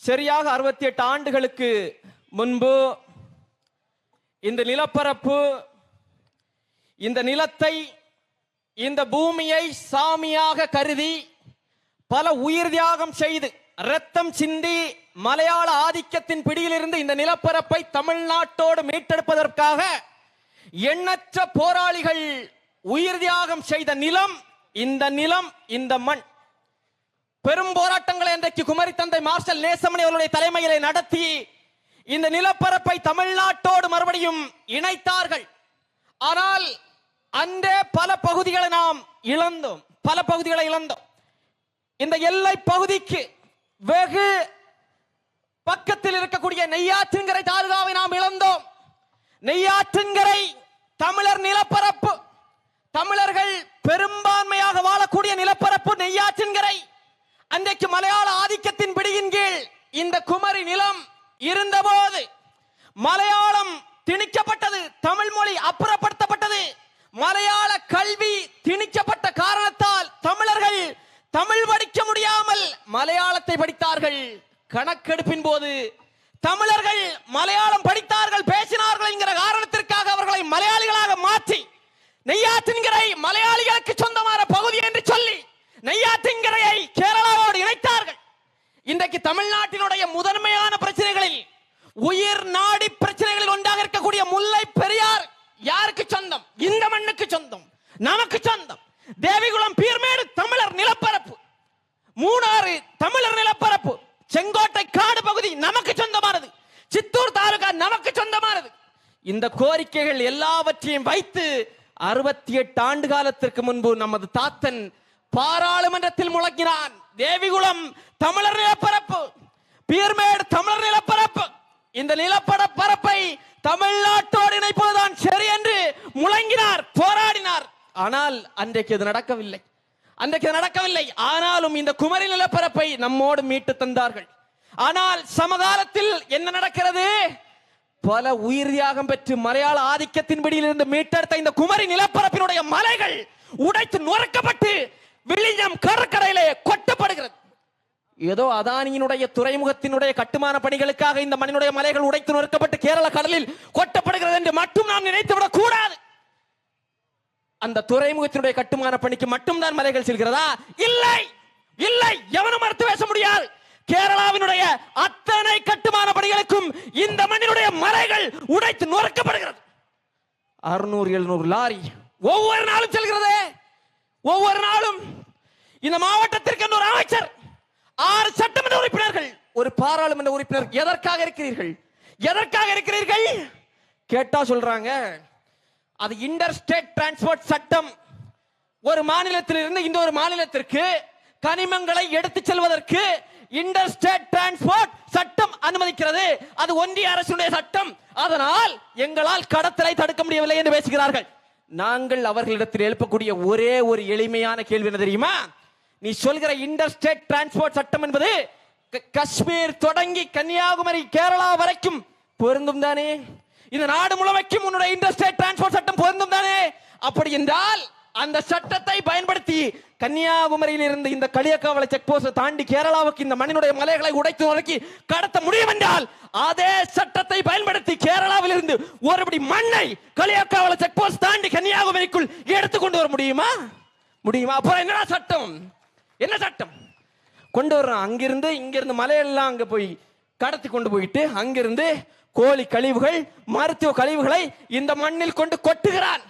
சரியாக அறுபத்தி எட்டு ஆண்டுகளுக்கு முன்பு இந்த நிலப்பரப்பு இந்த நிலத்தை இந்த பூமியை சாமியாக கருதி பல உயிர் தியாகம் செய்து ரத்தம் சிந்தி மலையாள ஆதிக்கத்தின் பிடியிலிருந்து இந்த நிலப்பரப்பை தமிழ்நாட்டோடு மீட்டெடுப்பதற்காக எண்ணற்ற போராளிகள் உயிர் தியாகம் செய்த நிலம் இந்த நிலம் இந்த மண். பெரும் போராட்டங்களை இன்றைக்கு குமரி தந்தை மார்ஷல் நேசமணி அவருடைய தலைமையிலே நடத்தி இந்த நிலப்பரப்பை தமிழ்நாட்டோடு மறுபடியும் இணைத்தார்கள். ஆனால் அன்றே பல பகுதிகளை நாம் இழந்தோம். பல பகுதிகளை இழந்தோம். இந்த எல்லை பகுதிக்கு வெகு பக்கத்தில் இருக்கக்கூடிய நெய்யாற்றின்கரை தாலுகாவை நாம் இழந்தோம். நெய்யாற்றின்கரை தமிழர் நிலப்பரப்பு. தமிழர்கள் பெரும்பான்மையாக வாழக்கூடிய நிலப்பரப்பு நெய்யாற்றின்கரை அன்றைக்கு மலையாள ஆதிக்கத்தின் பிடியின் கீழ் இந்த குமரி நிலம் இருந்தபோது மலையாளம் திணிக்கப்பட்டது தமிழ் மொழி அப்புறப்படுத்தப்பட்டது. மலையாள கல்வி திணிக்கப்பட்ட காரணத்தால் தமிழர்கள் தமிழ் படிக்க முடியாமல் மலையாளத்தை படித்தார்கள். கணக்கெடுப்பின் போது தமிழர்கள் மலையாளம் படித்தார்கள் பேசினார்கள் என்கிற காரணத்திற்காக அவர்களை மலையாளிகளாக மாற்றி நெய்யாற்றின்கரை மலையாளிகளுக்கு சொந்தமான பகுதி என்று சொல்லி நெய்யாற்றின்கரையை கேரள இன்றைக்கு தமிழ்நாட்டினுடைய முதன்மையான பிரச்சனைகளில் உயிர் நாடி பிரச்சனைகளில் ஒன்றாக இருக்கக்கூடிய முல்லை பெரியார் யாருக்கு சொந்தம்? இந்த மண்ணுக்கு சொந்தம். நமக்கு சொந்தம். தேவிகுளம் பீர்மேடு தமிழர் நிலப்பரப்பு. மூணாறு தமிழர் நிலப்பரப்பு. செங்கோட்டை காடு பகுதி நமக்கு சொந்தமானது. சித்தூர் தாலுகா நமக்கு சொந்தமானது. இந்த கோரிக்கைகள் எல்லாவற்றையும் வைத்து அறுபத்தி எட்டு ஆண்டு காலத்திற்கு முன்பு நமது தாத்தன் பாராளுமன்றத்தில் முழங்கினான். தேவிகுளம் தமிழர் நிலப்பரப்பு பீர்மேடு தமிழர் நிலப்பரப்பு. இந்த நிலப்பட பரப்பை தமிழ்நாட்டோடு இணைப்பதுதான் சரி என்று முழங்கினார் போராடினார். ஆனால் அன்றைக்கு இது நடக்கவில்லை. அன்றைக்கு இது நடக்கவில்லை. ஆனாலும் இந்த குமரி நிலப்பரப்பை நம்மோடு மீட்டு தந்தார்கள். ஆனால் சமகாலத்தில் என்ன நடக்கிறது? பல உயிர் தியாகம் பெற்று மலையாள ஆதிக்கத்தின் பிடியிலிருந்து மீட்டெடுத்த இந்த குமரி நிலப்பரப்பினுடைய மலைகள் உடைத்து நுறக்கப்பட்டு விழிஞம் கடற்கரையிலே கொட்டப்படுகிறது. ஏதோ அதானியினுடைய துறைமுகத்தினுடைய கட்டுமான பணிகளுக்காக இந்த மண்ணினுடைய மலைகள் உடைத்து நொறுக்கப்பட்டு கேரள கடலில் கொட்டப்படுகிறது என்று மட்டும் நாம் நினைத்துவிடக் கூடாது. அந்த துறைமுகத்தினுடைய கட்டுமான பணிக்கு மட்டும்தான் மலைகள் செல்கிறதா? இல்லை. இல்லை. எவனும் மறுத்து பேச முடியாது. கேரளாவினுடைய அத்தனை கட்டுமான பணிகளுக்கும் இந்த மண்ணினுடைய மலைகள் உடைத்து நொறுக்கப்படுகிறது. அறுநூறு எழுநூறு லாரி ஒவ்வொரு நாளும் செல்கிறதே. ஒவ்வொரு நாளும் இந்த மாவட்டத்திற்கு ஒரு அமைச்சர் ஆறு சட்டமன்ற உறுப்பினர்கள் ஒரு பாராளுமன்ற உறுப்பினர் எதற்காக இருக்கிறீர்கள்? எதற்காக இருக்கிறீர்கள்? கேட்டா சொல்றாங்க அது இன்டர் ஸ்டேட் டிரான்ஸ்போர்ட் சட்டம். ஒரு மாநிலத்திலிருந்து இந்த ஒரு மாநிலத்திற்கு கனிமங்களை எடுத்து செல்வதற்கு இன்டர் ஸ்டேட் டிரான்ஸ்போர்ட் சட்டம் அனுமதிக்கிறது. அது ஒன்றிய அரசுடைய சட்டம். அதனால் எங்களால் கடத்தலை தடுக்க முடியவில்லை என்று பேசுகிறார்கள். நாங்கள் அவர்களிடத்தில் எழுப்பக்கூடிய ஒரே ஒரு எளிமையான கேள்வி என்ன தெரியுமா? நீ சொல்கிற இன்டர்ஸ்டேட் டிரான்ஸ்போர்ட் சட்டம் என்பது க- காஷ்மீர் தொடங்கி கன்னியாகுமரி கேரளா வரைக்கும் பொருந்தும் தானே? இந்த நாடு முழுமைக்கும் உன்னுடைய இன்டர்ஸ்டேட் டிரான்ஸ்போர்ட் சட்டம் பொருந்தும் தானே? அப்படி என்றால் அந்த சட்டத்தை பயன்படுத்தி கன்னியாகுமரியில் இருந்து இந்த களியக்காவலை செக் போஸ்ட் தாண்டி கேரளாவுக்கு இந்த மண்ணினுடைய மலைகளை உடைத்து நோக்கி கடத்த முடியும் என்றால் அதே சட்டத்தை பயன்படுத்தி கேரளாவில் இருந்து ஒருபடி மண்ணை களியக்காவலை செக் போஸ்ட் தாண்டி கன்னியாகுமரிக்குள் எடுத்து கொண்டு வர முடியுமா? முடியுமா? அப்புறம் என்னடா சட்டம்? என்ன சட்டம்? கொண்டு வர்றோம். அங்கிருந்து இங்கிருந்து மலையெல்லாம் அங்க போய் கடத்தி கொண்டு போயிட்டு அங்கிருந்து கோழி கழிவுகள் மருத்துவ கழிவுகளை இந்த மண்ணில் கொண்டு கொட்டுகிறான்.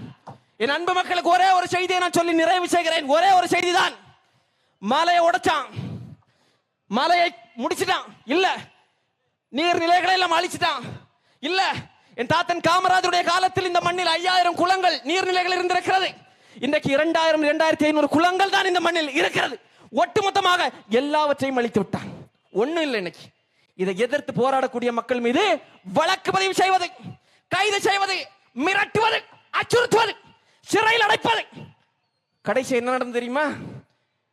என் அன்பு மக்களுக்கு ஒரே ஒரு செய்தியை நான் சொல்லி நிறைவு செய்கிறேன். ஒரே ஒரு செய்தி தான் மலையை உடைச்சான். மலையை முடிச்சிட்டான். இல்ல. நீர்நிலைகளை எல்லாம் அழிச்சிட்டான். இல்ல. என் தாத்தன் காமராஜருடைய காலத்தில் இந்த மண்ணில் ஐயாயிரம் குளங்கள் நீர்நிலைகள் இருந்திருக்கிறது. இன்றைக்கு இரண்டாயிரம் இரண்டாயிரத்தி ஐநூறு குளங்கள் தான் இந்த மண்ணில் இருக்கிறது. ஒட்டுமொத்தமாக எல்லாவற்றையும் அழித்து விட்டான். ஒண்ணும் இல்லை இன்னைக்கு. இதை எதிர்த்து போராடக்கூடிய மக்கள் மீது வழக்கு பதிவு செய்வது கைது செய்வது மிரட்டுவது அச்சுறுத்துவது. சிறையில் அடைப்பது. கடைசி என்ன நடந்தது தெரியுமா?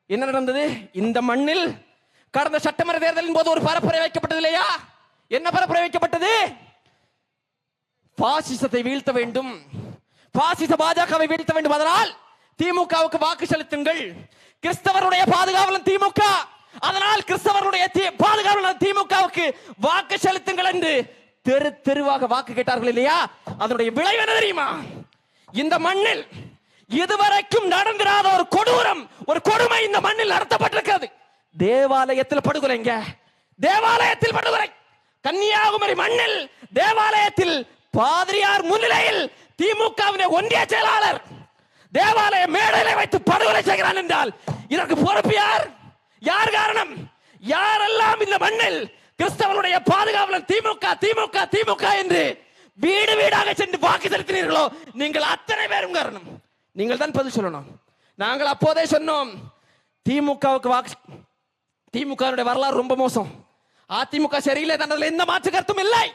என்ன நடந்தது? இந்த மண்ணில் கடந்த சட்டமன்ற தேர்தலின் போது ஒரு பரப்புரை வைக்கப்பட்டது இல்லையா? என்ன பரப்புரை வைக்கப்பட்டது? பாசிசத்தை வீழ்த்த வேண்டும். பாசிச பாஜகவை வீழ்த்த வேண்டும். அதனால் திமுகவுக்கு வாக்கு செலுத்துங்கள். கிறிஸ்தவருடைய பாதுகாவலன் திமுக. அதனால் கிறிஸ்தவருடைய தி- திமுகவுக்கு வாக்கு செலுத்துங்கள் என்று தெரு தெருவாக வாக்கு கேட்டார்கள் இல்லையா? அதனுடைய விளைவு என்ன தெரியுமா? இந்த மண்ணில் இதுவரைக்கும் நடந்திராத ஒரு கொடூரம் ஒரு கொடுமை இந்த மண்ணில் நடத்தப்பட்டிருக்கிறது. தேவாலயத்தில் படுகொலைங்க. தேவாலயத்தில் படுகொலை. கன்னியாகுமரி மண்ணில் தேவாலயத்தில் பாதிரியார் முன்னிலையில் திமுகவின் ஒன்றிய செயலாளர் தேவாலய மேடையில வைத்து படுகொலை செய்கிறான் என்றால் இதற்கு பொறுப்பு யார்? யார் காரணம்? யாரெல்லாம் இந்த மண்ணில் கிறிஸ்தவனுடைய பாதுகாவலர் திமுக திமுக திமுக என்று வீடு வீடாக சென்று வாக்கு செலுத்தினீர்களோ நீங்கள் அத்தனை பேரும் காரணம் நீங்கள் தான் பதில் சொல்லணும். நாங்கள் அப்போதே சொன்னோம் திமுகவுக்கு வாக்கு திமுக வரலாறு ரொம்ப மோசம். அதிமுக சரியில்லை தண்டதில் எந்த மாற்று கருத்தும் இல்லை.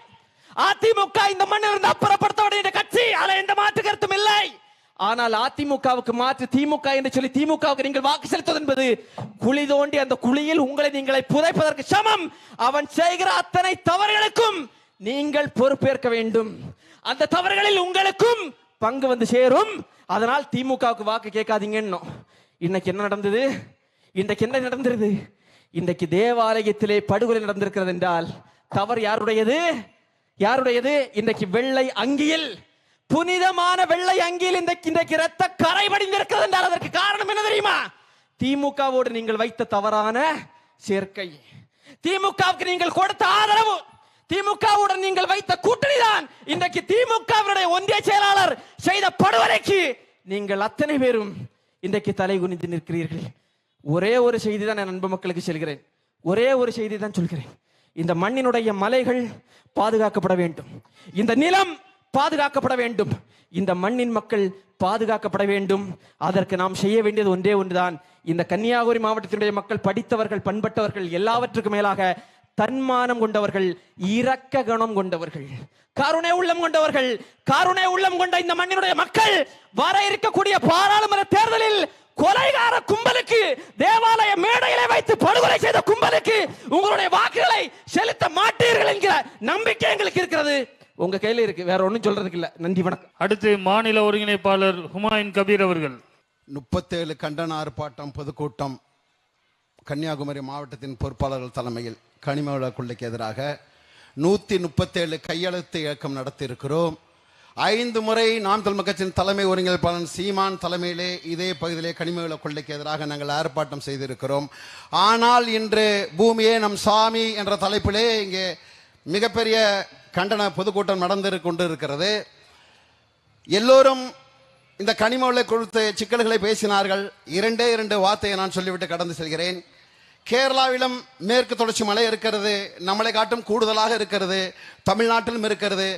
அதிமுக இந்த மண்ணில் இருந்து அப்புறப்படுத்த வேண்டிய கட்சி அதில் எந்த மாற்று கருத்தும் இல்லை. ஆனால் அதிமுகவுக்கு மாற்று திமுக என்று சொல்லி திமுகவுக்கு நீங்கள் வாக்கு செலுத்துவது என்பது குழி தோண்டி அந்த குழியில் உங்களை நீங்களை புதைப்பதற்கு சமம். அவன் செய்கிற அத்தனை தவறுகளுக்கும் நீங்கள் பொறுப்பேற்க வேண்டும். அந்த தவறுகளில் உங்களுக்கும் பங்கு வந்து சேரும். அதனால் திமுகவுக்கு வாக்கு கேட்காதீங்கன்னு இன்னைக்கு என்ன நடந்தது? இன்றைக்கு என்ன நடந்திருது? இன்றைக்கு தேவாலயத்திலே படுகொலை நடந்திருக்கிறது என்றால் தவறு யாருடையது? யாருடையது? இன்றைக்கு வெள்ளை அங்கியில் புனிதமான வெள்ளை அங்கியில் இன்றைக்கு இன்றைக்கு இரத்த கரை படிந்திருக்கிறது என்றால் அதற்கு காரணம் என்ன தெரியுமா? திமுகவோடு நீங்கள் வைத்த தவறான சேர்க்கை. திமுகவுக்கு நீங்கள் கொடுத்த ஆதரவு. திமுகவுடன் நீங்கள் வைத்த கூட்டணி தான் இன்றைக்கு திமுகவினுடைய ஒன்றிய செயலாளர் செய்த படுகொலைக்கு நீங்கள் அத்தனை பேரும் இன்றைக்கு தலை குனிந்து நிற்கிறீர்கள். ஒரே ஒரு செய்தி தான் என் அன்பு மக்களுக்கு செல்கிறேன். ஒரே ஒரு செய்தி தான் சொல்கிறேன். இந்த மண்ணினுடைய மலைகள் பாதுகாக்கப்பட வேண்டும். இந்த நிலம் பாதுகாக்கப்பட வேண்டும். இந்த மண்ணின் மக்கள் பாதுகாக்கப்பட வேண்டும். அதற்கு நாம் செய்ய வேண்டியது ஒன்றே ஒன்றுதான். இந்த கன்னியாகுமரி மாவட்டத்தினுடைய மக்கள் படித்தவர்கள் பண்பட்டவர்கள் எல்லாவற்றுக்கும் மேலாக தன்மானம் கொண்டவர்கள் இரக்க கணம் கொண்டவர்கள் கருணை உள்ளம் கொண்டவர்கள் கருணை உள்ளம் கொண்ட இந்த மண்ணினுடைய மக்கள் வர இருக்கக்கூடிய பாராளுமன்ற தேர்தலில் கொலைகார கும்பலுக்கு தேவாலய மேடையிலே வைத்து படுகொலை செய்த கும்பலுக்கு உங்களுடைய வாக்குகளை செலுத்த மாட்டீர்கள் என்கிற நம்பிக்கை எங்களுக்கு இருக்கிறது. உங்க கையில இருக்கு வேற ஒண்ணும் சொல்றதுக்கு இல்ல. நன்றி வணக்கம். அடுத்து மாநில ஒருங்கிணைப்பாளர் ஹுமாயூன் கபீர் அவர்கள். முப்பத்தேழு கண்டன ஆர்ப்பாட்டம் பொதுக்கூட்டம் கன்னியாகுமரி மாவட்டத்தின் பொறுப்பாளர்கள் தலைமையில் கனிமவள கொள்ளைக்கு எதிராக நூற்றி முப்பத்தேழு கையெழுத்து இயக்கம் நடத்தியிருக்கிறோம். ஐந்து முறை நாம் தமிழ் கட்சியின் தலைமை ஒருங்கிணைப்பாளர் சீமான் தலைமையிலே இதே பகுதியிலே கனிமவள கொள்ளைக்கு எதிராக நாங்கள் ஆர்ப்பாட்டம் செய்திருக்கிறோம். ஆனால் இன்று பூமியே நம் சாமி என்ற தலைப்பிலே இங்கே மிகப்பெரிய கண்டன பொதுக்கூட்டம் நடந்து கொண்டு இருக்கிறது எல்லோரும் இந்த கனிமவளை குறித்த சிக்கல்களை பேசினார்கள். இரண்டே இரண்டு வார்த்தையை நான் சொல்லிவிட்டு கடந்து செல்கிறேன். கேரளாவிலும் மேற்கு தொடர்ச்சி மலை இருக்கிறது நம்மளை காட்டும் கூடுதலாக இருக்கிறது தமிழ்நாட்டிலும் இருக்கிறது.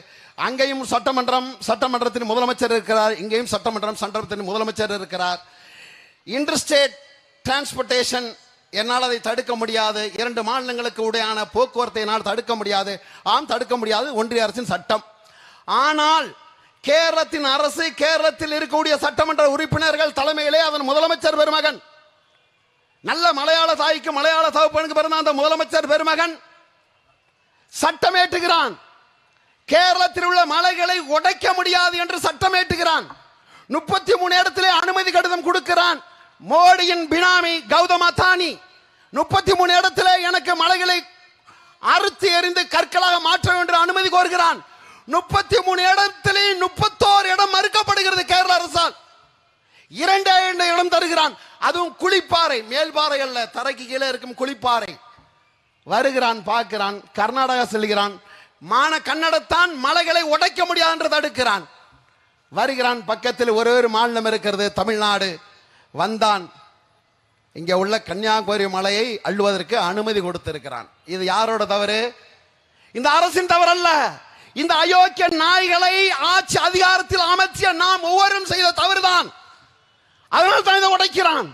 அங்கேயும் சட்டமன்றம் சட்டமன்றத்தின் முதலமைச்சர் இருக்கிறார் இங்கேயும் சட்டமன்றம் சட்டமன்றத்தின் முதலமைச்சர் இருக்கிறார். இன்டர்ஸ்டேட் டிரான்ஸ்போர்ட்டேஷன் என்னால் அதை தடுக்க முடியாது. இரண்டு மாநிலங்களுக்கு உடையான போக்குவரத்தை என்னால் தடுக்க முடியாது. ஆம் தடுக்க முடியாது. ஒன்றிய அரசின் சட்டம். ஆனால் கேரளத்தின் அரசு கேரளத்தில் இருக்கக்கூடிய சட்டமன்ற உறுப்பினர்கள் தலைமையிலே அதன் முதலமைச்சர் பெருமகன் நல்ல மலையாள தாய்க்கு மலையாள தகப்பனுக்கு பிறந்த அந்த முதலமைச்சர் பெருமகன் சட்டமேற்றுகிறான் கேரளத்தில் உள்ள மலைகளை உடைக்க முடியாது என்று சட்டமேற்றுகிறான் முப்பத்தி மூணு இடத்திலே அனுமதி கடிதம் கொடுக்கிறான். மோடியின் பினாமி கௌதம் அத்தானி முப்பத்தி மூணு இடத்திலே எனக்கு மலைகளை அறுத்து எறிந்து கற்களாக மாற்ற வேண்டும் அனுமதி கோருகிறான். முப்பத்தி மூணு இடத்திலே முப்பத்தோரு இடம் மறுக்கப்படுகிறது கேரள அரசால். இரண்டே இரண்டு இடம் தருகிறான். அதுவும் குளிப்பாறை. மேல்பாறை அல்ல தரைக்கு கீழே இருக்கும் குளிப்பாறை. வருகிறான் பார்க்கிறான் கர்நாடகா செல்கிறான். மான கன்னடத்தான் மலைகளை உடைக்க முடியாது என்று தடுக்கிறான். வருகிறான் பக்கத்தில் ஒரே ஒரு மாநிலம் இருக்கிறது தமிழ்நாடு. வந்தான். இங்கே உள்ள கன்னியாகுமரி மலையை அள்ளுவதற்கு அனுமதி கொடுத்திருக்கிறான். இது யாரோட தவறு? இந்த அரசின் தவறு அல்ல இந்த அயோக்கிய நாய்களை ஆட்சி அதிகாரத்தில் அமைச்சிய நாம் ஒவ்வொருவரும் செய்த தவறுதான். அதனால தான் இதை உடைக்கிறான்.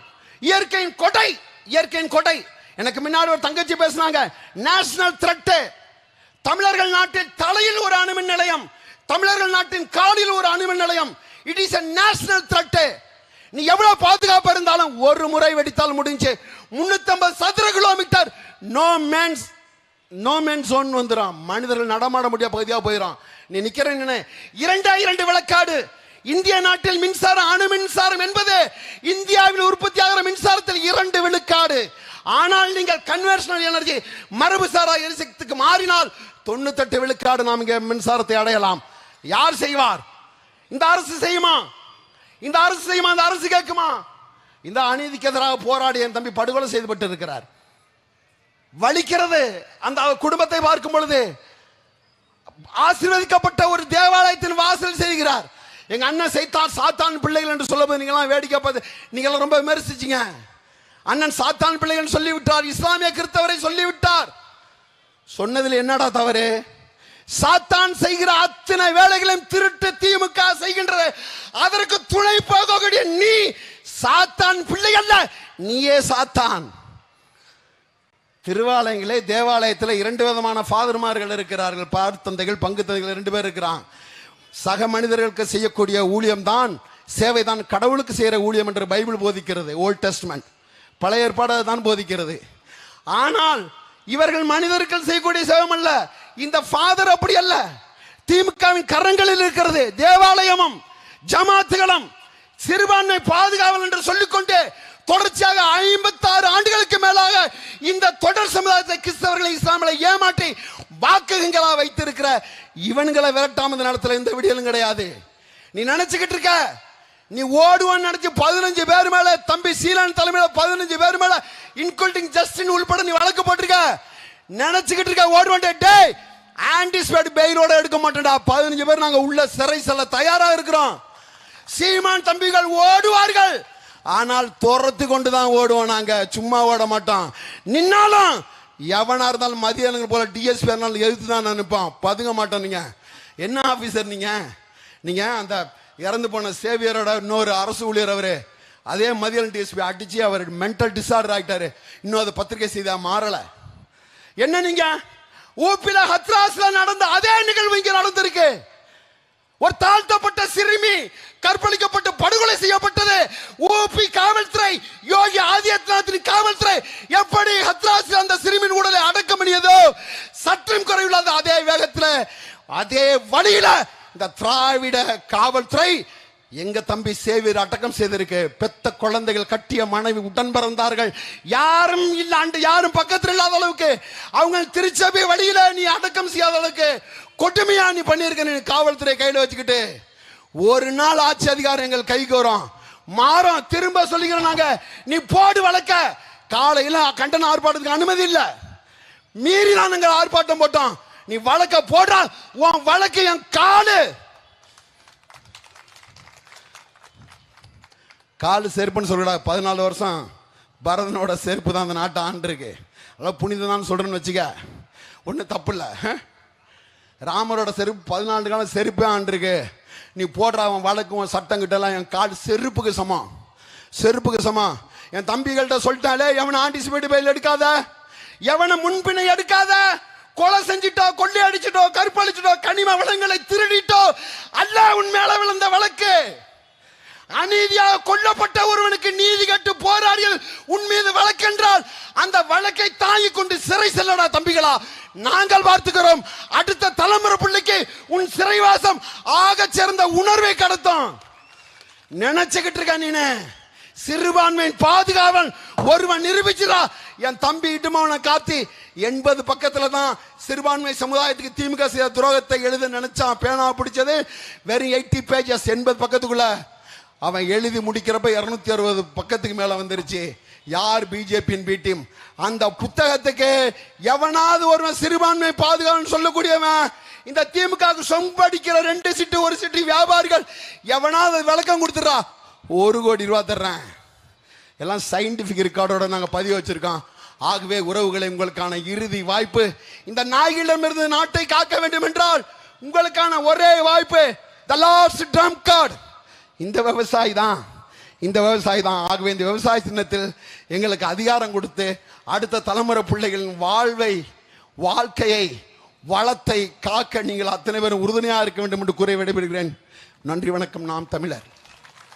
இயற்கையின் கொடை இயற்கையின் கொடை. எனக்கு முன்னாடி ஒரு தங்கச்சி பேசினாங்க நேஷனல் த்ரெட் தமிழர்கள் நாட்டின் தலையில் ஒரு அணுமின் நிலையம் தமிழர்கள் நாட்டின் காலில் ஒரு அணுமின் நிலையம். It is a national threat நீ எவ்வளவு பாதுகாப்பு இருந்தாலும் ஒரு முறை வெடித்தால் முடிஞ்சு. 350 சதுர kilometre no mans no man zone வந்துடும் மனிதர்கள் நடமாட முடியாத பகுதியாக போயிடும் நீ நிக்கிறேன்னு இரண்டா இரண்டு விளக்காடு. இந்திய நாட்டில் மின்சாரம் அணு மின்சாரம் என்பது இந்தியாவில் உற்பத்தியாகிற மின்சாரத்தில் இரண்டு விழுக்காடு. ஆனால் நீங்கள் கன்வென்ஷனல் எனர்ஜி மரபுசாரா எரிசக்திக்கு மாறினால் தொண்ணூத்தெட்டு விழுக்காடு நாம் இங்கே மின்சாரத்தை அடையலாம். யார் செய்வார்? இந்த அரசு செய்யுமா? இந்த அரசு செய்யுமா? இந்த அரசு கேட்குமா? இந்த அநீதிக்கு எதிராக போராடி என் தம்பி படுகொலை செய்துபட்டு இருக்கிறார் வலிக்கிறது அந்த குடும்பத்தை பார்க்கும் பொழுது ஆசீர்வதிக்கப்பட்ட ஒரு தேவாலயத்தின் வாசல் செய்கிறார். எங்க அண்ணன் செய்தார் சாத்தான் பிள்ளைகள் என்று சொல்லும்போது நீங்களாம் வேடிக்கை பார்த்து நீங்களாம் ரொம்ப விமர்சிச்சிங்க. அண்ணன் சாத்தான் பிள்ளைகள் சொல்லிவிட்டார் இஸ்லாமிய கிறிஸ்தவரை சொல்லிவிட்டார். சொன்னதில் என்னடா தவறு? சாத்தான் செய்கிற அத்தனை வேலைகளையும் திருட்டு திமுக செய்கின்றது. அதற்கு துணை போகக்கூடிய நீ சாத்தான் பிள்ளை அல்ல நீயே சாத்தான். திருவாலயங்களே தேவாலயத்தில் இரண்டு விதமான ஃபாதர்மார்கள் இருக்கிறார்கள். பார்த்தந்தைகள் பங்கு தந்தைகள் ரெண்டு பேர் இருக்கிறான் சக மனிதர்களுக்கு செய்யக்கூடிய ஊழியம் தான் சேவை தான் கடவுளுக்கு செய்கிற ஊழியம் என்று பைபிள் போதிக்கிறது ஓல்ட் டெஸ்ட்மெண்ட் பழைய ஏற்பாடு தான் போதிக்கிறது. ஆனால் இவர்கள் மனிதர்கள் செய்யக்கூடிய சேவம் அல்ல. இந்த ஃபாதர் அப்படி அல்ல. திமுகவின் கரங்களில் இருக்கிறது தேவாலயமும் ஜமாத்துகளும் சிறுபான்மை பாதுகாவல் என்று சொல்லிக்கொண்டு தொடர்ச்சியாக ஐம்பத்தாறு ஆண்டுகளுக்கு மேலாக இந்த தொடர் சமுதாயத்தை கிறிஸ்தவர்களை இஸ்லாமில் ஏமாற்றி வாக்குகளா வைத்திருக்கிற இவன்களை விரட்டாம இந்த நேரத்தில் எந்த விடியலும் கிடையாது. நீ நினைச்சுக்கிட்டு இருக்க நீ ஓடுவான்னு நினைச்சு பதினஞ்சு பேர் மேல தம்பி சீலான் தலைமையில பதினஞ்சு பேர் மேல இன்குல்டிங் ஜஸ்டின் உள்பட நீ வழக்கு போட்டிருக்க. நினைச்சுக்கிட்டு இருக்க ஓடுவான் டேய் ஆன்டிஸ்பேட் பெயிலோட எடுக்க மாட்டேன்டா. பதினஞ்சு பேர் நாங்க உள்ள சிறை செல்ல தயாரா இருக்கிறோம். சீமான் தம்பிகள் ஓடுவார்கள். ஆனால் துரத்து கொண்டு தான் ஓடுவோம் நாங்க. சும்மா ஓட மாட்டோம். நின்னாலும் எவனா இருந்தாலும் மதியானங்க போல டிஎஸ்பி இருந்தாலும் எழுத்து தான் நினைப்பான் பதுங்க மாட்டோம் நீங்க. என்ன ஆபீசர் நீங்க? நீங்க அந்த இறந்து போன சேவியரோட இன்னொரு அரசு ஊழியர் அவரு. அதே மதியம் டிஎஸ்பி அடிச்சு அவர் மென்டல் டிசார்டர் ஆகிட்டாரு இன்னும் அது பத்திரிகை செய்தா மாறல. என்ன நீங்க? ஊப்பில ஹத்ராஸ்ல நடந்த அதே நிகழ்வு இங்க நடந்திருக்கு. ஒரு தாழ்த்தப்பட்ட சிறுமி கற்பழிக்கப்பட்டு படுகொலை செய்யப்பட்டது. ஊபி காவல்துறை யோகி ஆதித்யநாத்தின் காவல்துறை எப்படி ஹத்ராஸில் அந்த சிறுமியின் உடலை அடக்க முடியுதோ சற்றும் குறைவில்லாத அதே வேகத்தில் அதே வழியில இந்த திராவிட காவல்துறை எங்க தம்பி சேவியர் அடக்கம் செய்திருக்கு. பெத்த குழந்தைகள் கட்டிய மனைவி உடன் பிறந்தார்கள். யாரும் இல்லாண்டு யாரும் பக்கத்தில் இல்லாத அளவுக்கு. அவங்க திருச்சபை வழியில நீ அடக்கம் செய்யாத அளவுக்கு. கொடுமையா நீ பண்ணியிருக்க நீ காவல்துறை கையில வச்சுக்கிட்டு. ஒரு நாள் ஆட்சி அதிகாரம் எங்கள் கைக்கு வரும் மாறும் திரும்ப சொல்லிக்கிறோம் நாங்க. நீ போடு வழக்க. காலையில் கண்டன ஆர்ப்பாட்டத்துக்கு அனுமதி இல்லை. மீறி தான் நாங்கள் ஆர்ப்பாட்டம் போட்டோம். நீ வழக்க போடுறா. உன் வழக்கு என் காலு. காலு செருப்புன்னு சொல்லுடா பதினாலு வருஷம் பரதனோட செருப்பு தான் அந்த நாட்டை ஆண்டிருக்கு. அதெல்லாம் புனிததான் சொல்கிறேன்னு வச்சுக்க. ஒன்றும் தப்பு இல்லை ராமரோட செருப்பு பதினாலு காலம் செருப்பே ஆண்டிருக்கு. நீ போடுற அவன் வழக்கும் உன் என் கால் செருப்புக்கு சமம். செருப்புக்கு சமம். என் தம்பிகள்கிட்ட சொல்லிட்டாலே எவனை ஆன்டிசிபேட் பயில் எடுக்காத? எவனை முன்பினை எடுக்காத? கொலை செஞ்சிட்டோ கொள்ளை அடிச்சிட்டோ கருப்பழிச்சிட்டோ கனிம வளங்களை திருடிட்டோ அல்ல உன் மேல விழுந்த வழக்கு. அநீதியாக கொல்லப்பட்ட ஒருவனுக்கு நீதி கட்டு போராடியது உன் மீது வழக்கென்றால் அந்த வழக்கை தாங்கி கொண்டு சிறை செல்லடா தம்பிகளா. நாங்கள் பார்த்துக்கிறோம் அடுத்த தலைமுறை பிள்ளைக்கு உன் சிறைவாசம் ஆக சிறந்த உணர்வை கடத்தும். நினைச்சுக்கிட்டு இருக்க நீனே சிறுபான்மையின் பாதுகாவல் ஒருவன் நிரூபிச்சிடா என் தம்பி இட்டுமவனை காத்தி எண்பது பக்கத்துல தான் சிறுபான்மை சமுதாயத்துக்கு திமுக செய்த துரோகத்தை எழுத நினைச்சான். பேனா பிடிச்சது வெறும் எயிட்டி பேஜஸ் எண்பது பக்கத்துக்குள்ள. அவன் எழுதி முடிக்கிறப்ப இரநூத்தி அறுபது பக்கத்துக்கு மேல வந்துருச்சு. யார் பிஜேபியின் பி டீம்? அந்த புத்தகத்துக்கு எவனாவது ஒருவன் சிறுபான்மை பாதுகாப்பு சொல்லக்கூடியவன். இந்த திமுக சொம்படிக்கிற ரெண்டு சிட்டு ஒரு சிட்டு வியாபாரிகள் எவனாவது விளக்கம் கொடுத்துறா ஒரு கோடி ரூபா தர்றேன். எல்லாம் சயின்டிபிக் ரெக்கார்டோட நாங்கள் பதிவு வச்சிருக்கோம். ஆகவே உறவுகளை உங்களுக்கான இறுதி வாய்ப்பு. இந்த நாய்களிடமிருந்து நாட்டை காக்க வேண்டும் என்றால் உங்களுக்கான ஒரே வாய்ப்பு த லாஸ்ட் ட்ரம் கார்டு இந்த விவசாயி தான் இந்த விவசாயி தான் ஆகவே இந்த விவசாய சின்னத்தில் எங்களுக்கு அதிகாரம் கொடுத்து அடுத்த தலைமுறை பிள்ளைகளின் வாழ்வை வாழ்க்கையை வளத்தை காக்க நீங்கள் அத்தனை பேரும் உறுதுணையாக இருக்க வேண்டும் என்று கூறி விடைபெறுகிறேன். நன்றி வணக்கம். நாம் தமிழர்.